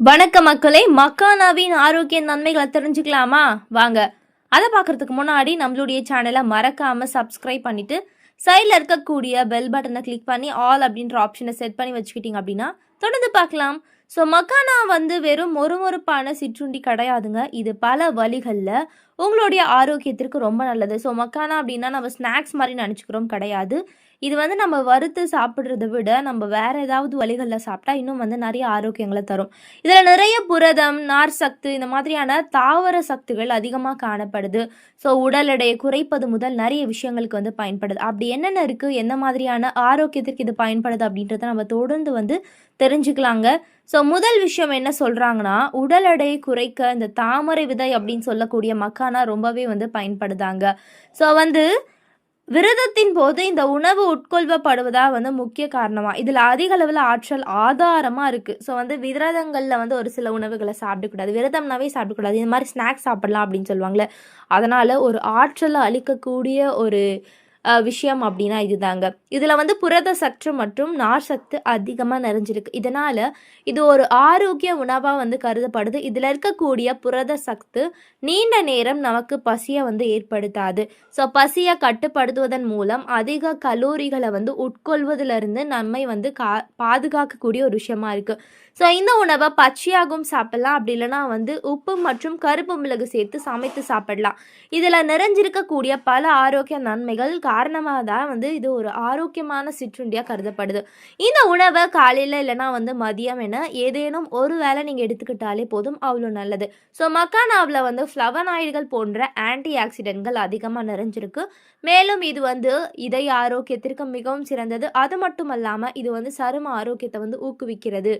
வணக்க மக்களே மக்கானாவின் ஆரோக்கிய நன்மைகளை தெரிஞ்சுக்கலாமா? வாங்க. அதை பார்க்கறதுக்கு முன்னாடி நம்மளுடைய சேனலை மறக்காம சப்ஸ்கிரைப் பண்ணிட்டு சைடில் இருக்கக்கூடிய பெல் பட்டனை கிளிக் பண்ணி ஆல் அப்படின்ற ஆப்ஷனை செட் பண்ணி வச்சுக்கிட்டீங்க அப்படின்னா தொடர்ந்து பார்க்கலாம். ஸோ மக்கானா வந்து வெறும் மொறுமொறுப்பான சிற்றுண்டி கிடையாதுங்க. இது பல வழிகளில் உங்களுடைய ஆரோக்கியத்திற்கு ரொம்ப நல்லது. ஸோ மக்கானா அப்படின்னா நம்ம ஸ்நாக்ஸ் மாதிரி நினச்சிக்கிறோம் கிடையாது. இது வந்து நம்ம வறுத்து சாப்பிட்றத விட நம்ம வேற ஏதாவது வழிகளில் சாப்பிட்டா இன்னும் வந்து நிறைய ஆரோக்கியங்களை தரும். இதில் நிறைய புரதம் நார் சத்து இந்த மாதிரியான தாவர சத்துகள் அதிகமாக காணப்படுது. ஸோ உடல் எடையை குறைப்பது முதல் நிறைய விஷயங்களுக்கு வந்து பயன்படுது. அப்படி என்னென்ன இருக்குது என்ன மாதிரியான ஆரோக்கியத்திற்கு இது பயன்படுது அப்படின்றத நம்ம தொடர்ந்து வந்து தெரிஞ்சுக்கலாங்க. ஸோ முதல் விஷயம் என்ன சொல்கிறாங்கன்னா உடல் எடையை குறைக்க இந்த தாமரை விதை அப்படின்னு சொல்லக்கூடிய ஆனால் ரொம்பவே வந்து பயன்படுதாங்க. ஸோ வந்து விரதத்தின் போது இந்த உணவு உட்கொள்வப்படுவதா வந்து முக்கிய காரணமாக இதில் அதிக அளவில் ஆற்றல் ஆதாரமாக இருக்குது ஸோ வந்து விரதங்களில் வந்து ஒரு சில உணவுகளை சாப்பிடக்கூடாது. விரதம்னாவே சாப்பிடக்கூடாது. இந்த மாதிரி ஸ்நாக்ஸ் சாப்பிடலாம் அப்படின்னு சொல்லுவாங்களே. அதனால் ஒரு ஆற்றலை அளிக்கக்கூடிய ஒரு விஷயம் அப்படின்னா இதுதாங்க. இதில் வந்து புரத சத்து மற்றும் நார் சத்து அதிகமாக நிறைஞ்சிருக்கு. இதனால் இது ஒரு ஆரோக்கிய உணவாக வந்து கருதப்படுது. இதில் இருக்கக்கூடிய புரத சத்து நீண்ட நேரம் நமக்கு பசியை வந்து ஏற்படுத்தாது. ஸோ பசியை கட்டுப்படுத்துவதன் மூலம் அதிக கலோரிகளை வந்து உட்கொள்வதிலிருந்து நம்மை வந்து கா பாதுகாக்கக்கூடிய ஒரு விஷயமா இருக்குது ஸோ இந்த உணவை பச்சையாகவும் சாப்பிடலாம். அப்படி இல்லைன்னா வந்து உப்பு மற்றும் கருப்பு மிளகு சேர்த்து சமைத்து சாப்பிடலாம். இதில் நிறைஞ்சிருக்கக்கூடிய பல ஆரோக்கிய நன்மைகள் கா காரணமாக தான் வந்து இது ஒரு ஆரோக்கியமான சிற்றுண்டியாக கருதப்படுது. இந்த உணவை காலையில் இல்லைன்னா வந்து மதியம் என ஏதேனும் ஒரு வேளை நீங்கள் எடுத்துக்கிட்டாலே போதும் அவ்வளோ நல்லது. ஸோ மக்கானாவில் வந்து ஃப்ளவனாய்டுகள் போன்ற ஆன்டி ஆக்சிடென்ட்கள் அதிகமாக நிறைஞ்சிருக்கு. மேலும் இது வந்து இதய ஆரோக்கியத்திற்கு மிகவும் சிறந்தது. அது மட்டும் இல்லாமல் இது வந்து சரும ஆரோக்கியத்தை வந்து ஊக்குவிக்கிறது.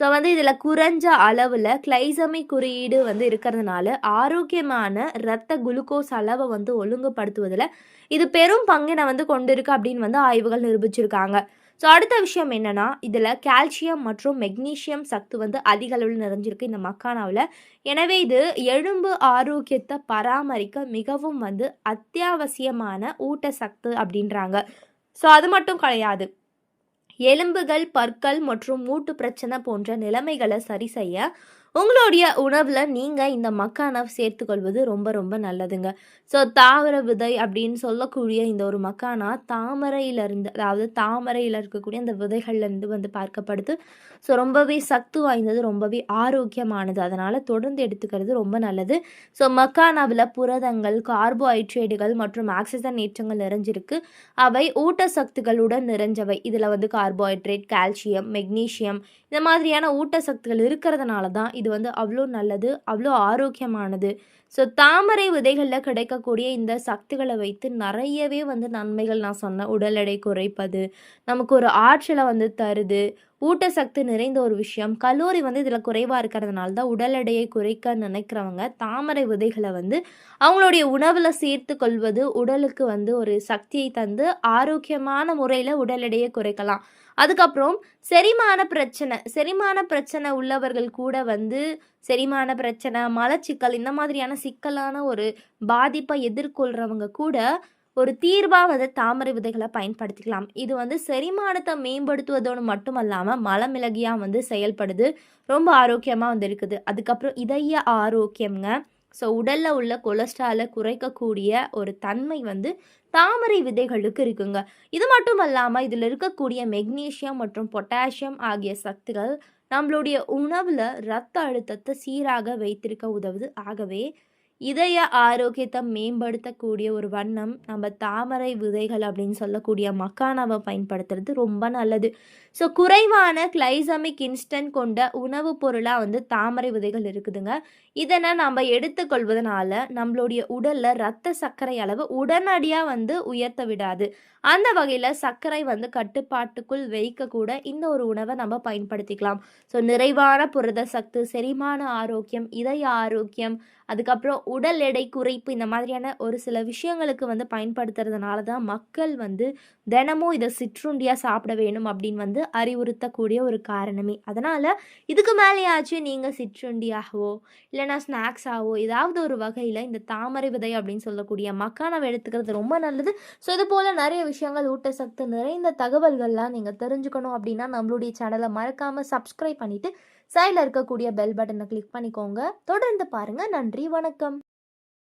ஸோ வந்து இதில் குறைஞ்ச அளவில் கிளைசமி குறியீடு வந்து இருக்கிறதுனால ஆரோக்கியமான இரத்த குளுக்கோஸ் அளவை வந்து ஒழுங்குபடுத்துவதில் இது பெரும் பங்கினை வந்து கொண்டிருக்கு அப்படின்னு வந்து ஆய்வுகள் நிரூபிச்சிருக்காங்க. ஸோ அடுத்த விஷயம் என்னென்னா இதில் கால்சியம் மற்றும் மெக்னீசியம் சத்து வந்து அதிக அளவில் நிறைஞ்சிருக்கு இந்த மக்கானாவில். எனவே இது எலும்பு ஆரோக்கியத்தை பராமரிக்க மிகவும் வந்து அத்தியாவசியமான ஊட்டச்சத்து அப்படின்றாங்க. ஸோ அது மட்டும் கிடையாது. எலும்புகள் பற்கள் மற்றும் மூட்டு பிரச்சனை போன்ற நிலைமைகளை சரி செய்ய உங்களுடைய உணவில் நீங்கள் இந்த மக்கானை சேர்த்துக்கொள்வது ரொம்ப ரொம்ப நல்லதுங்க. ஸோ தாவர விதை அப்படின்னு சொல்லக்கூடிய இந்த ஒரு மக்கானா தாமரையிலிருந்து அதாவது தாமரையில் இருக்கக்கூடிய அந்த விதைகள்லேருந்து வந்து பார்க்கப்படுது. ஸோ ரொம்பவே சத்து வாய்ந்தது ரொம்பவே ஆரோக்கியமானது. அதனால் தொடர்ந்து எடுத்துக்கிறது ரொம்ப நல்லது. ஸோ மக்கானாவில் புரதங்கள் கார்போஹைட்ரேட்டுகள் மற்றும் ஆக்சிஜன் ஏற்றங்கள் நிறைஞ்சிருக்கு. அவை ஊட்டச்சத்துக்களுடன் நிறைஞ்சவை. இதில் வந்து கார்போஹைட்ரேட் கால்சியம் மெக்னீசியம் இந்த மாதிரியான ஊட்டச்சத்துக்கள் இருக்கிறதுனால தான் இது வந்து அவ்வளோ நல்லது அவ்வளோ ஆரோக்கியமானது. ஸோ தாமரை விதைகளில் கிடைக்கக்கூடிய இந்த சக்திகளை வைத்து நிறையவே வந்து நன்மைகள் நான் சொன்னேன் உடல் எடை குறைப்பது நமக்கு ஒரு ஆற்றலை வந்து தருது ஊட்டச்சத்து நிறைந்த ஒரு விஷயம். கலோரி வந்து இதில் குறைவாக இருக்கிறதுனால தான் உடல் எடையை குறைக்க நினைக்கிறவங்க தாமரை விதைகளை வந்து அவங்களுடைய உணவில் சேர்த்து கொள்வது உடலுக்கு வந்து ஒரு சக்தியை தந்து ஆரோக்கியமான முறையில் உடல் எடையை குறைக்கலாம். அதுக்கப்புறம் செரிமான பிரச்சனை. செரிமான பிரச்சனை உள்ளவர்கள் கூட வந்து செரிமான பிரச்சனை மலச்சிக்கல் இந்த மாதிரியான சிக்கலான ஒரு பாதிப்பை எதிர்கொள்கிறவங்க கூட ஒரு தீர்வாக வந்து தாமரை விதைகளை பயன்படுத்திக்கலாம். இது வந்து செரிமானத்தை மேம்படுத்துவதோடு மட்டும் அல்லாமல் மலமிளகியாக வந்து செயல்படுது. ரொம்ப ஆரோக்கியமாக வந்து இருக்குது. அதுக்கப்புறம் இதய ஆரோக்கியம்ங்க. ஸோ உடலில் உள்ள கொலஸ்ட்ராலை குறைக்கக்கூடிய ஒரு தன்மை வந்து தாமரை விதைகளுக்கு இருக்குங்க. இது மட்டும் இல்லாமல் இதில் இருக்கக்கூடிய மெக்னீசியம் மற்றும் பொட்டாசியம் ஆகிய சத்துக்கள் நம்மளுடைய உணவில் ரத்த அழுத்தத்தை சீராக வைத்திருக்க உதவுது. ஆகவே இதய ஆரோக்கியத்தை மேம்படுத்தக்கூடிய ஒரு வண்ணம் நம்ம தாமரை விதைகள் அப்படின்னு சொல்லக்கூடிய மக்கானாவை பயன்படுத்துறது ரொம்ப நல்லது. ஸோ குறைவான கிளைசமிக் இன்ஸ்டன்ட் கொண்ட உணவுப் பொருளாக வந்து தாமரை விதைகள் இருக்குதுங்க. இதனை நம்ம எடுத்துக்கொள்வதனால நம்மளுடைய உடலில் ரத்த சர்க்கரை அளவு உடனடியாக வந்து உயர்த்த விடாது. அந்த வகையில் சர்க்கரை வந்து கட்டுப்பாட்டுக்குள் வைக்கக்கூட இந்த ஒரு உணவை நம்ம பயன்படுத்திக்கலாம். ஸோ நிறைவான புரத சத்து செரிமான ஆரோக்கியம் இதய ஆரோக்கியம் அதுக்கப்புறம் உடல் எடை குறைப்பு இந்த மாதிரியான ஒரு சில விஷயங்களுக்கு வந்து பயன்படுத்துறதுனால தான் மக்கள் வந்து தினமும் இதை சிற்றுண்டியாக சாப்பிட வேணும் அப்படின்னு வந்து அறிவுறுத்தக்கூடிய ஒரு காரணமே. அதனால் இதுக்கு மேலேயாச்சும் நீங்கள் சிற்றுண்டியாகவோ இல்லைனா ஸ்நாக்ஸாகவோ ஏதாவது ஒரு வகையில் இந்த தாமரை விதை அப்படின்னு சொல்லக்கூடிய மக்கானவை எடுத்துக்கிறது ரொம்ப நல்லது. ஸோ இது போல் நிறைய விஷயங்கள் ஊட்டச்சத்து நிறைந்த தகவல்கள்லாம் நீங்கள் தெரிஞ்சுக்கணும் அப்படின்னா நம்மளுடைய சேனலை மறக்காமல் சப்ஸ்கிரைப் பண்ணிவிட்டு சைடில் இருக்கக்கூடிய பெல் பட்டனை கிளிக் பண்ணிக்கோங்க. தொடர்ந்து பாருங்கள் நன்றி வணக்கம்.